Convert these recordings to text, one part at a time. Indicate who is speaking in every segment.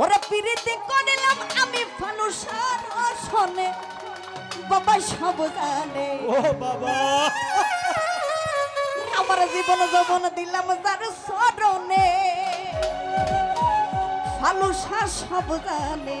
Speaker 1: ওরা পিড়িতে করিলাম আমি ফানুসার আসনে। বাবা সব জানে
Speaker 2: ও বাবা।
Speaker 1: আমার জীবন যৌবন দিলাম তার স্মরণে। ফালুসা সব জানে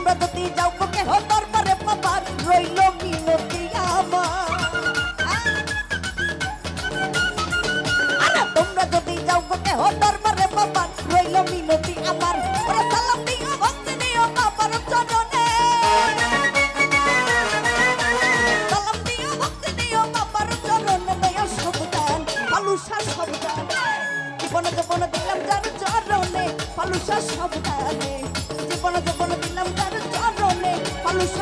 Speaker 1: তোমরা যদি যাও মুখে দরবারে বাবা রইল মিনতি আমার। আরে তোমরা যদি যাও মুখে দরবারে বাবা রইল মিনতি আমার। ওরে সালাম দিও ভক্তি দিও বাবার চরণে। সালাম দিও ভক্তি দিও বাবার চরণে দয়া সবদান ফালুসা সবদান জীবন জীবন দিলাম যার চরণে, ফালুসা সবদানে জীবন জীবন দিলাম যার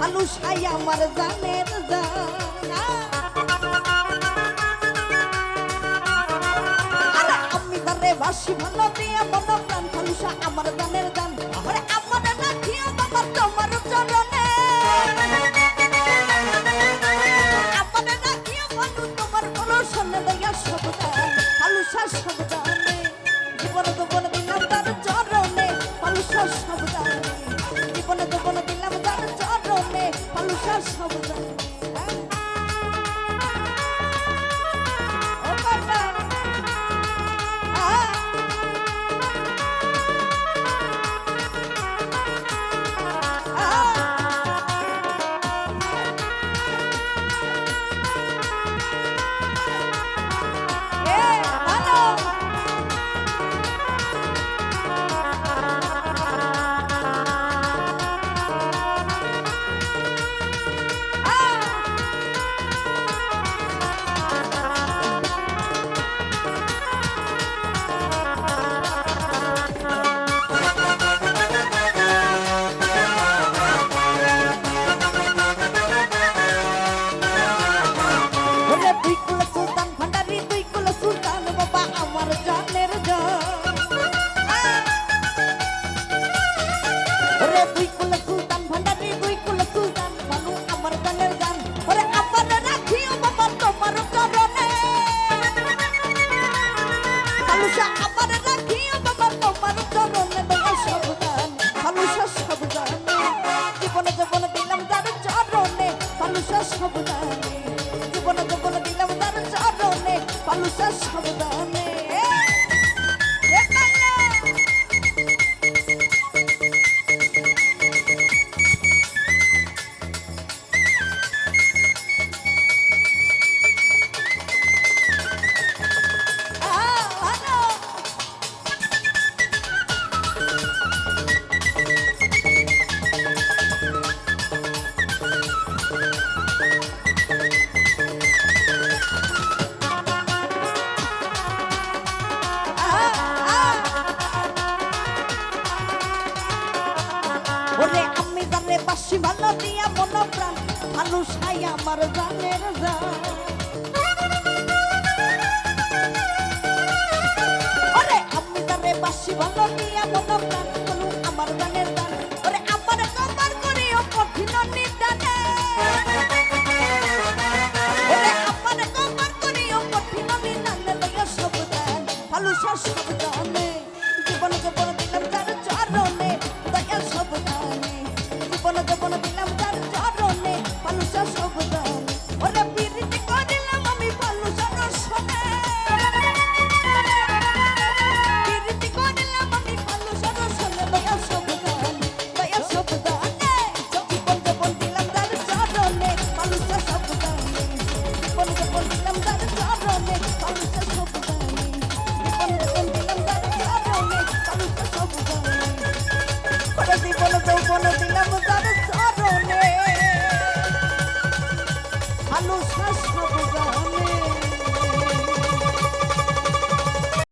Speaker 1: ফালুসা ভালো সাই আমার জানের জান। আরে আমি জানে বাসি ভালো দিয়া মন প্রাণ ভালো আমার জানের জান। আরে আমার নাকিও বাবা তোমার চরণে। আমার নাকিও ভালো তোমার কোনো শোনে দয়া সব জান। ভালো সব জানে, জীবন জীবন দিলাম তার চরণে। পালুসা সব পালুসা সব চরণে কালুসা বাসি ভালো দিয়া মন প্রাণ, ভালো সাই আমার জানের জান আমি জানে বাসি ভালো দিয়া মন প্রাণ ভালো আমার জানের জান ওরে, আমার কবার করিও কঠিন নিদানে। ওরে, আমার কবার করিও কঠিন নিদানে, লইয়া সব জান ভালো সব জানে জীবন জীবন তার চরণে